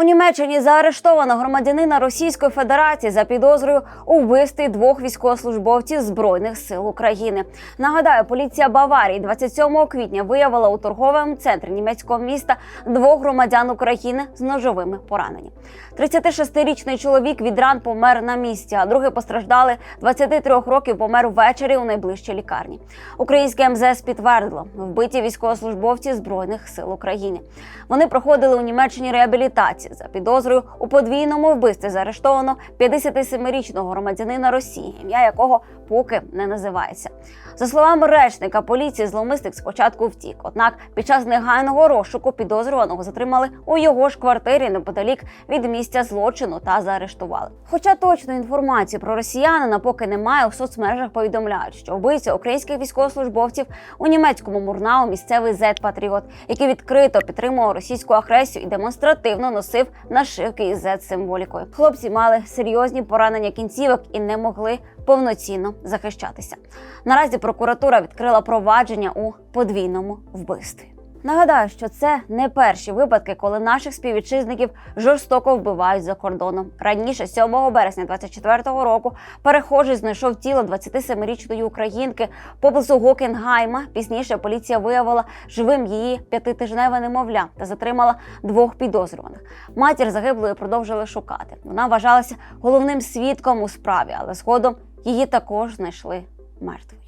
У Німеччині заарештовано громадянина Російської Федерації за підозрою у вбивстві двох військовослужбовців збройних сил України. Нагадаю, поліція Баварії 27 квітня виявила у торговому центрі німецького міста двох громадян України з ножовими пораненнями. 36-річний чоловік від ран помер на місці, а другий постраждали 23 років помер ввечері у найближчій лікарні. Українське МЗС підтвердило вбиті військовослужбовці збройних сил України. Вони проходили у Німеччині реабілітацію за підозрою у подвійному вбивстві. Заарештовано 57-річного громадянина Росії, ім'я якого поки не називається. За словами речника поліції, зловмисник спочатку втік. Однак під час негайного розшуку підозрюваного затримали у його ж квартирі неподалік від місця злочину та заарештували. Хоча точної інформації про росіянина поки немає, у соцмережах повідомляють, що вбивця українських військовослужбовців у німецькому мурнау місцевий зет Патріот, який відкрито підтримував російську агресію і демонстративно носив нашивки із z символікою. Хлопці мали серйозні поранення кінцівок і не могли повноцінно захищатися. Наразі прокуратура відкрила провадження у подвійному вбивстві. Нагадаю, що це не перші випадки, коли наших співвітчизників жорстоко вбивають за кордоном. Раніше, 7 березня 24-го року, перехожий знайшов тіло 27-річної українки поблизу Гокенгайма. Пізніше поліція виявила живим її п'ятитижневе немовля та затримала двох підозрюваних. Матір загиблої продовжили шукати. Вона вважалася головним свідком у справі, але згодом її також знайшли мертвою.